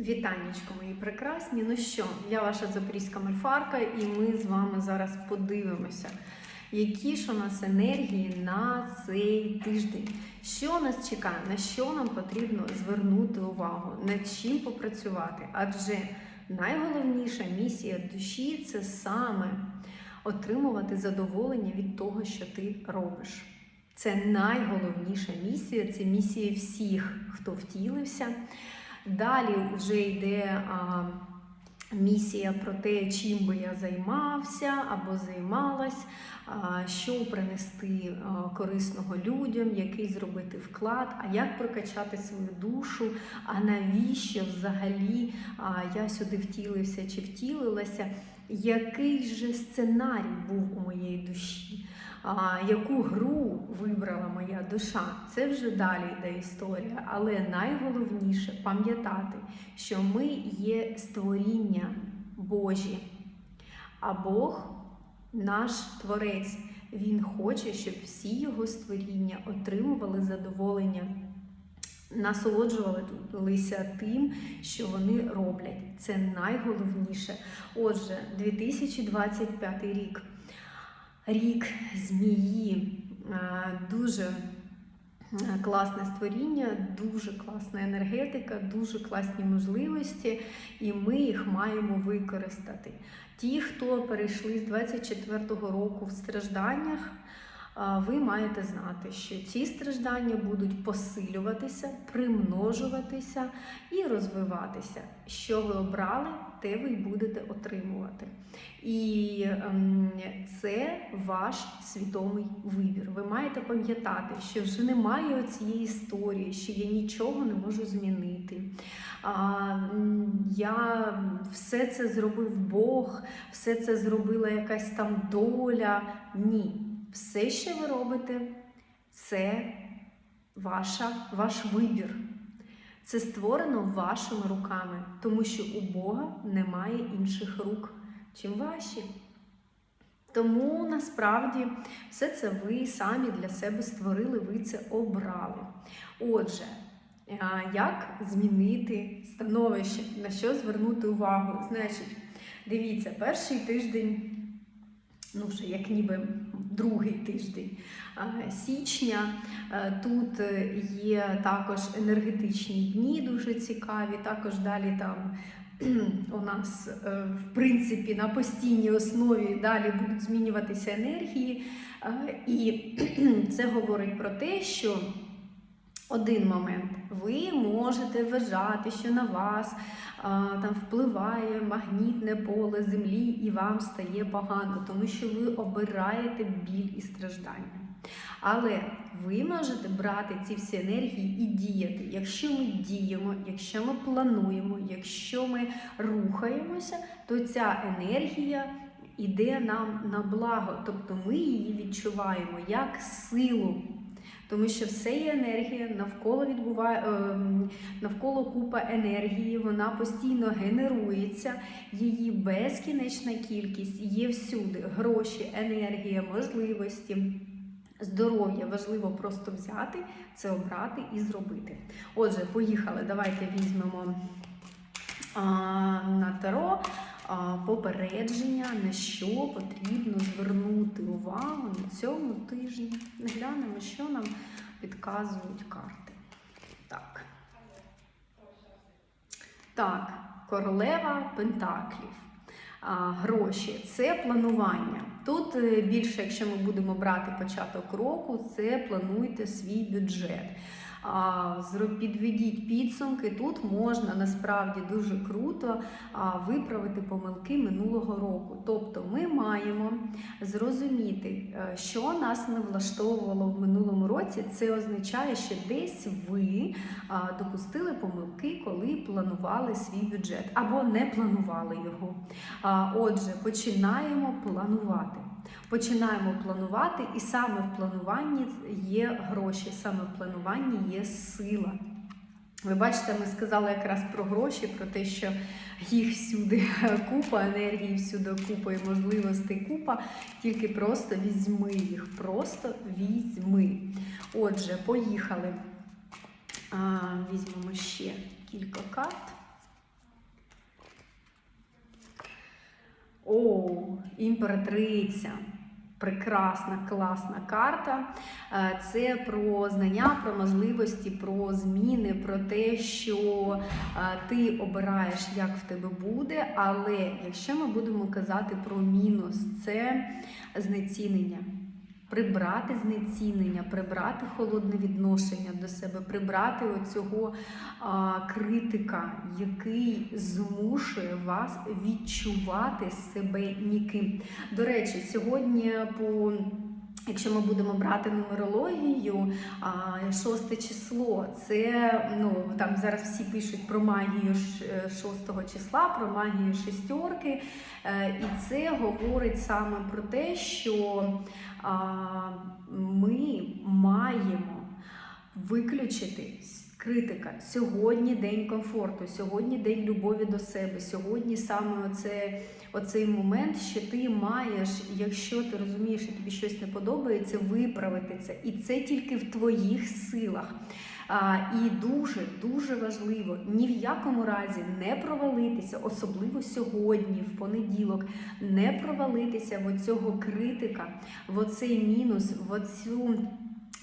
Вітанечко, мої прекрасні. Ну що, я ваша запорізька мальфарка, і ми з вами зараз подивимося, які ж у нас енергії на цей тиждень. Що нас чекає, на що нам потрібно звернути увагу, над чим попрацювати? Адже найголовніша місія душі це саме отримувати задоволення від того, що ти робиш. Це найголовніша місія, це місія всіх, хто втілився. Далі вже йде а, місія про те, чим би я займався або займалась, а, що принести а, корисного людям, який зробити вклад, а як прокачати свою душу, а навіщо взагалі а, я сюди втілився чи втілилася, який же сценарій був у моєї душі. Яку гру вибрала моя душа, це вже далі йде історія. Але найголовніше пам'ятати, що ми є створіння Божі, а Бог наш Творець. Він хоче, щоб всі його створіння отримували задоволення, насолоджувалися тим, що вони роблять. Це найголовніше. Отже, 2025 рік рік змії. Дуже класне створіння, дуже класна енергетика, дуже класні можливості, і ми їх маємо використати. Ті, хто перейшли з 24-го року в стражданнях, ви маєте знати, що ці страждання будуть посилюватися, примножуватися і розвиватися. Що ви обрали, те ви й будете отримувати. І ем, це ваш свідомий вибір. Ви маєте пам'ятати, що вже немає цієї історії, що я нічого не можу змінити. Я все це зробив Бог, все це зробила якась там доля. Ні, все, що ви робите, це ваша, ваш вибір. Це створено вашими руками, тому що у Бога немає інших рук, чим ваші. Тому насправді все це ви самі для себе створили, ви це обрали. Отже, як змінити становище, на що звернути увагу? Значить, дивіться, перший тиждень, ну вже як ніби другий тиждень січня. Е, Тут е, є також енергетичні дні, дуже цікаві. Також далі там у нас, е, в принципі, на постійній основі далі будуть змінюватися енергії. Е, І це говорить про те, що один момент ви можете вважати, що на вас а, там впливає магнітне поле землі і вам стає погано, тому що ви обираєте біль і страждання. Але ви можете брати ці всі енергії і діяти. Якщо ми діємо, якщо ми плануємо, якщо ми рухаємося, то ця енергія іде нам на благо, тобто ми її відчуваємо як силу. Тому що все є енергія, навколо відбуває ем, навколо купа енергії, вона постійно генерується, її безкінечна кількість є всюди. Гроші, енергія, можливості. Здоров'я важливо просто взяти, це обрати і зробити. Отже, поїхали. Давайте візьмемо а, на таро попередження, на що потрібно звернути увагу на цьому тижні. Глянемо, що нам підказують карти. Так. Так, королева Пентаклів. Гроші це планування. Тут е, більше, якщо ми будемо брати початок року, це плануйте свій бюджет. Підведіть підсумки. Тут можна насправді дуже круто виправити помилки минулого року. Тобто ми маємо зрозуміти, е, що нас не влаштовувало в минулому році. Це означає, що десь ви допустили помилки, коли планували свій бюджет або не планували його. Отже, починаємо планувати. Починаємо планувати, і саме в плануванні є гроші, саме в плануванні є сила. Ви бачите, ми сказали якраз про гроші, про те, що їх всюди купа, енергії всюди купа і можливостей купа. Тільки просто візьми їх, просто візьми. Отже, поїхали. А, Візьмемо ще кілька карт. О, імператриця. Прекрасна, класна карта. Е, Це про знання, про можливості, про зміни, про те, що е, ти обираєш, як в тебе буде. Але якщо ми будемо казати про мінус, це знецінення. Прибрати знецінення, прибрати холодне відношення до себе, прибрати оцього а, критика, який змушує вас відчувати себе ніким. До речі, сьогодні по Якщо ми будемо брати нумерологію, шосте число, це ну там зараз всі пишуть про магію е, шостого числа, про магію шестерки, Е, і це говорить саме про те, що ми маємо виключити критика. Сьогодні день комфорту, сьогодні день любові до себе. Сьогодні саме оце, оцей момент, що ти маєш, якщо ти розумієш, що тобі щось не подобається, виправити це. І це тільки в твоїх силах. А, і дуже дуже важливо ні в якому разі не провалитися, особливо сьогодні, в понеділок, не провалитися в оцього критика, в оцей мінус, в оцю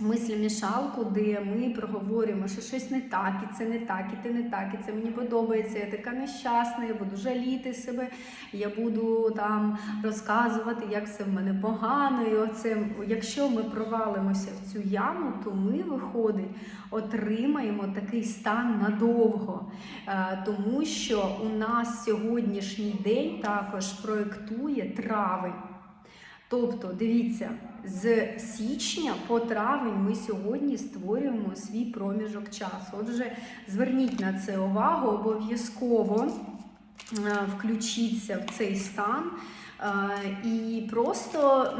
мислімішалку, де ми проговорюємо, що щось не так, і це не так, і це не так, і це мені подобається. Я така нещасна, я буду жаліти себе, я буду там розказувати, як все в мене погано. І оце, якщо ми провалимося в цю яму, то ми виходить, отримаємо такий стан надовго. Е, Тому що у нас сьогоднішній день також проєктує травень. Тобто, дивіться, з січня по травень ми сьогодні створюємо свій проміжок часу. Отже, зверніть на це увагу, обов'язково е, включіться в цей стан. е, І просто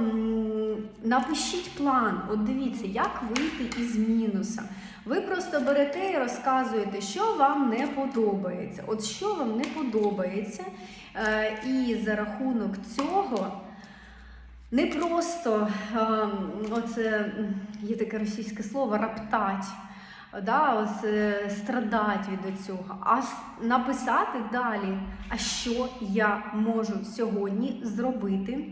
напишіть план. От дивіться, як вийти із мінуса. Ви просто берете і розказуєте, що вам не подобається. От що вам не подобається, е, і за рахунок цього. Не просто ем, оце є таке російське слово раптать, да, ось, е, страдать від цього, а написати далі, а що я можу сьогодні зробити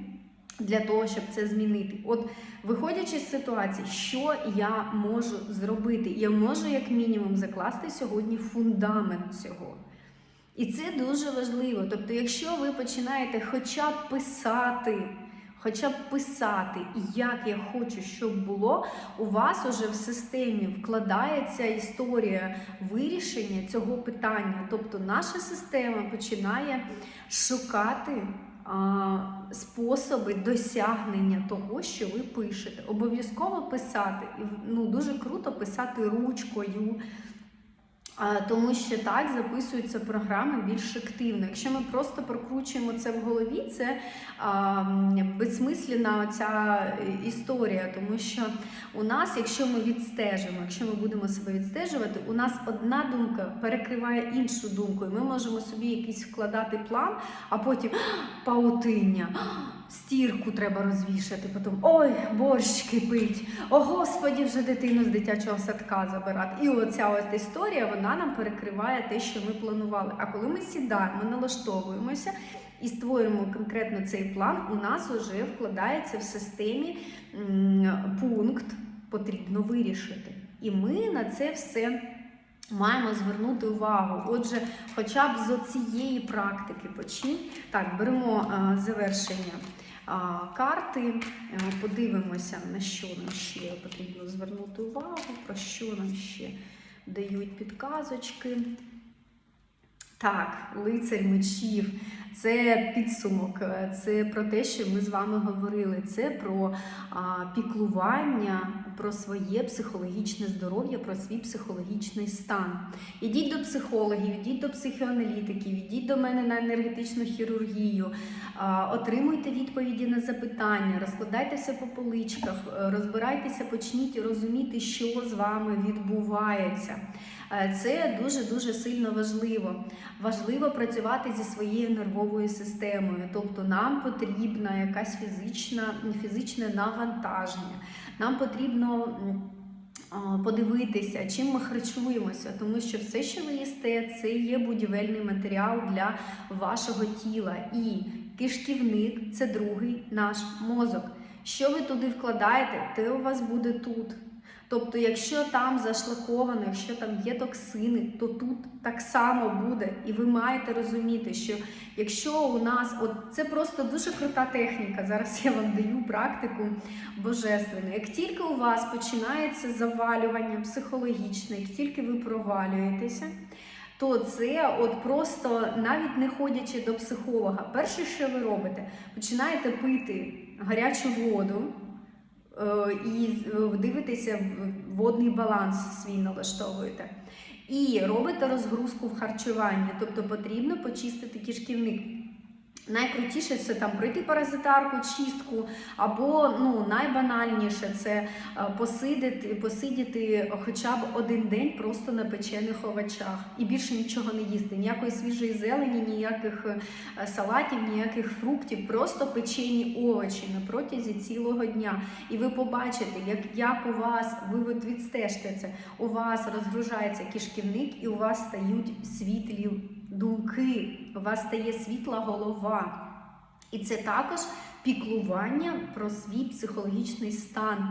для того, щоб це змінити. От виходячи з ситуації, що я можу зробити? Я можу як мінімум закласти сьогодні фундамент цього. І це дуже важливо. Тобто, якщо ви починаєте хоча б писати, хоча б писати, як я хочу, щоб було, у вас уже в системі вкладається історія вирішення цього питання. Тобто, наша система починає шукати. Способи досягнення того, що ви пишете. Обов'язково писати. Ну, дуже круто писати ручкою, Тому що так записуються програми більш активно. Якщо ми просто прокручуємо це в голові, це а, безсмислена ця історія, тому що у нас, якщо ми відстежимо, якщо ми будемо себе відстежувати, у нас одна думка перекриває іншу думку, і ми можемо собі якийсь вкладати план, а потім паутиння. Стірку треба розвішати, потім ой, борщ кипить, о господі, вже дитину з дитячого садка забирати. І оця ось історія вона нам перекриває те, що ми планували. А коли ми сідаємо, налаштовуємося і створюємо конкретно цей план, у нас вже вкладається в системі пункт потрібно вирішити. І ми на це все. Маємо звернути увагу. Отже, хоча б з цієї практики почніть. Так, беремо а, завершення а, карти, е, подивимося, на що нам ще потрібно звернути увагу, про що нам ще дають підказочки. Так, лицар мечів, це підсумок, е, це про те, що ми з вами говорили. Це про а, піклування, про своє психологічне здоров'я, про свій психологічний стан. Ідіть до психологів, ідіть до психоаналітиків, ідіть до мене на енергетичну хірургію, а, отримуйте відповіді на запитання, розкладайтеся по поличках, е, розбирайтеся, почніть розуміти, що з вами відбувається. Е, Це дуже дуже сильно важливо. Важливо працювати зі своєю нервовою системою, тобто нам потрібна якась фізична, фізичне навантаження. Нам потрібно подивитися, чим ми харчуємося, тому що все, що ви їсте, це є будівельний матеріал для вашого тіла. І Кишківник це другий наш мозок. Що ви туди вкладаєте, те у вас буде тут. Тобто, якщо там зашлаковано, якщо там є токсини, то тут так само буде. І ви маєте розуміти, що якщо у нас, от це просто дуже крута техніка. Зараз я вам даю практику божественну. Як тільки у вас починається завалювання психологічне, як тільки ви провалюєтеся, то це от просто навіть не ходячи до психолога, перше, що ви робите, починаєте пити гарячу воду. Е, І е, дивитеся водний баланс свій налаштовуєте. І робите розгрузку в харчуванні, тобто потрібно почистити кишківник. Найкрутіше це там пройти паразитарку, чистку, або ну найбанальніше це е, посидіти, посидіти хоча б один день просто на печених овочах і більше нічого не їсти. Ніякої свіжої зелені, ніяких е, салатів, ніяких фруктів, просто печені овочі на протязі цілого дня. І ви побачите, як, як у вас, ви відстежте це, у вас розгружається кишківник і у вас стають світлі думки, у вас стає світла голова. І це також піклування про свій психологічний стан,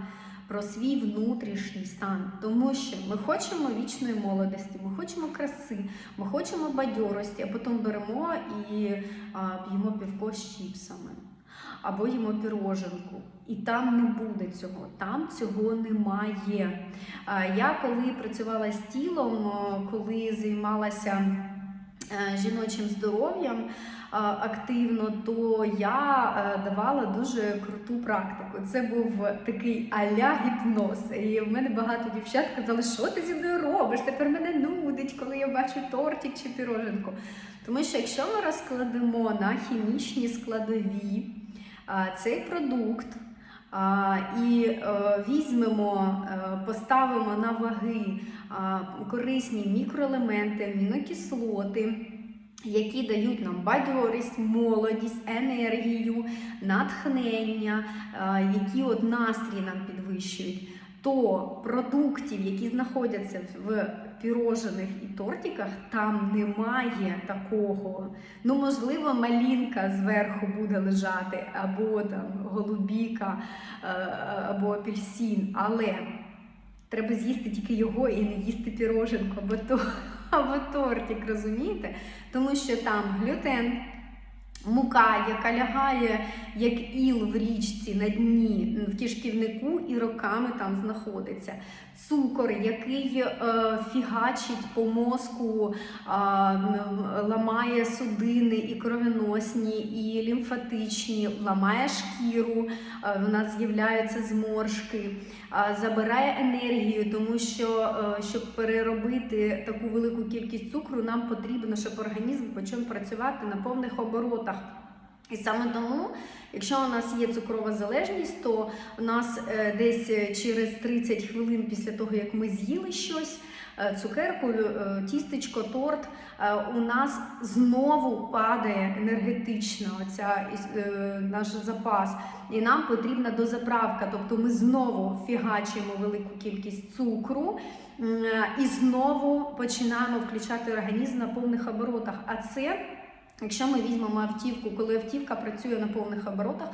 про свій внутрішній стан. Тому що ми хочемо вічної молодості, ми хочемо краси, ми хочемо бадьорості, а потім беремо і а, п'ємо півко з чіпсами. Або їмо піроженку, і там не буде цього, там цього немає. Я коли працювала з тілом, коли займалася жіночим здоров'ям е, активно, то я е, давала дуже круту практику. Це був такий аля гіпноз. І в мене багато дівчат казали, що ти зі мною робиш? Тепер мене нудить, коли я бачу тортик чи піроженку. Тому що якщо ми розкладемо на хімічні складові е, цей продукт. І е, візьмемо, е, поставимо на ваги корисні мікроелементи, амінокислоти, які дають нам бадьорість, молодість, енергію, натхнення, які от настрій нам підвищують. То продуктів, які знаходяться в пірожених і тортиках, там немає такого. Ну, можливо, малінка зверху буде лежати, або там голубіка, е, або апельсин, але треба з'їсти тільки його і не їсти піроженку або, то, або тортик, розумієте? Тому що там глютен, мука, яка лягає як іл в річці на дні в кишківнику і роками там знаходиться. Цукор, який е, фігачить по мозку, е, ламає судини і кровоносні, і лімфатичні, ламає шкіру, е, в нас з'являються зморшки, е, забирає енергію, тому що е, щоб переробити таку велику кількість цукру, нам потрібно, щоб організм почав працювати на повних оборотах. І саме тому, якщо у нас є цукрова залежність, то у нас е, десь е, через 30 хвилин після того, як ми з'їли щось, е, цукерку, тістечко, торт, у нас знову падає енергетично е, наш запас, і нам потрібна дозаправка. Тобто ми знову фігачимо велику кількість цукру. І знову починаємо включати організм на повних оборотах. А це Якщо ми візьмемо автівку, коли автівка працює на повних оборотах,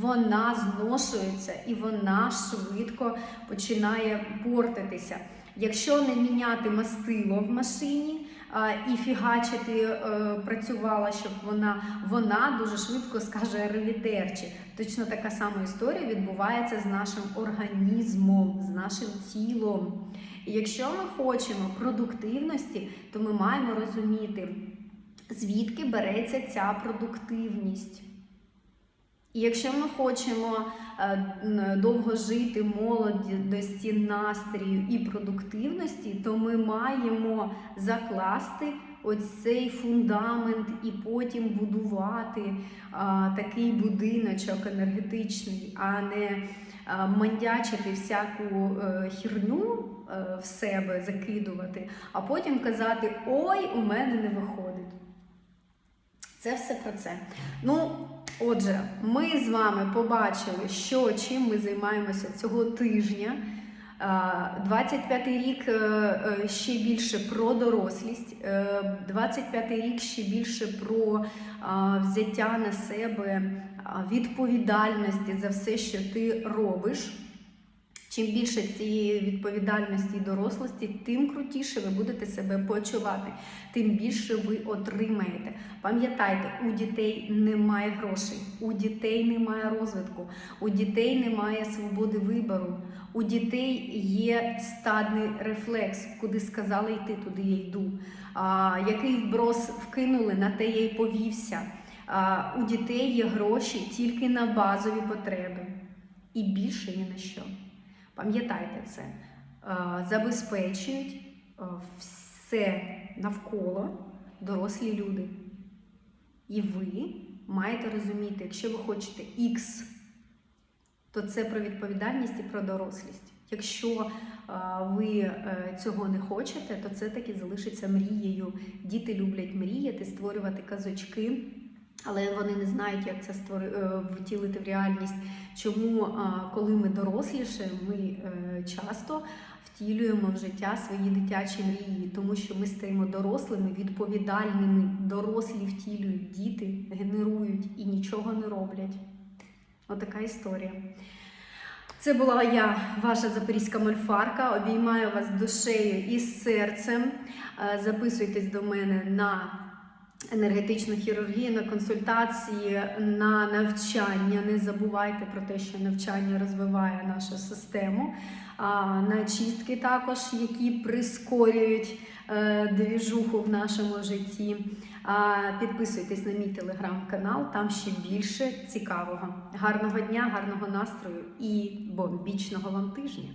вона зношується і вона швидко починає портитися. Якщо не міняти мастило в машині а, і фігачити е, працювала, щоб вона, вона дуже швидко скаже ревітерчі. Точно така сама історія відбувається з нашим організмом, з нашим тілом. І якщо ми хочемо продуктивності, то ми маємо розуміти звідки береться ця продуктивність. І якщо ми хочемо е, довго жити, молодості, настрію і продуктивності, то ми маємо закласти ось цей фундамент і потім будувати такий будиночок енергетичний, а не мандячити всяку е, херню е, в себе, закидувати, а потім казати: Ой, у мене не виходить. Це все про це. Ну, отже, ми з вами побачили, що чим ми займаємося цього тижня. 25 рік е, е, ще більше про дорослість, е, 25 рік ще більше про взяття на себе відповідальності за все, що ти робиш. Чим більше цієї відповідальності і дорослості, тим крутіше ви будете себе почувати, тим більше ви отримаєте. Пам'ятайте, у дітей немає грошей, у дітей немає розвитку, у дітей немає свободи вибору, у дітей є стадний рефлекс, куди сказали йти, туди я йду. А, який вброс вкинули, на те я й повівся. А, у дітей є гроші тільки на базові потреби і більше ні на що. Пам'ятайте це, Е, забезпечують е, все навколо дорослі люди. І ви маєте розуміти, якщо ви хочете X, то це про відповідальність і про дорослість. Якщо е, ви цього не хочете, то це таки залишиться мрією. Діти люблять мріяти, створювати казочки. Але вони не знають, як це е, втілити в реальність. Чому, коли ми доросліше, ми е, часто втілюємо в життя свої дитячі мрії, тому що ми стаємо дорослими, відповідальними, дорослі втілюють, діти генерують і нічого не роблять. Отака історія. Це була я, ваша запорізька мольфарка. Обіймаю вас душею і серцем. Е, Записуйтесь до мене на енергетичну хірургію, на консультації, на навчання. Не забувайте про те, що навчання розвиває нашу систему. На чистки також, які прискорюють е, двіжуху в нашому житті. Підписуйтесь на мій телеграм-канал, там ще більше цікавого. Гарного дня, гарного настрою і бомбічного вам тижня!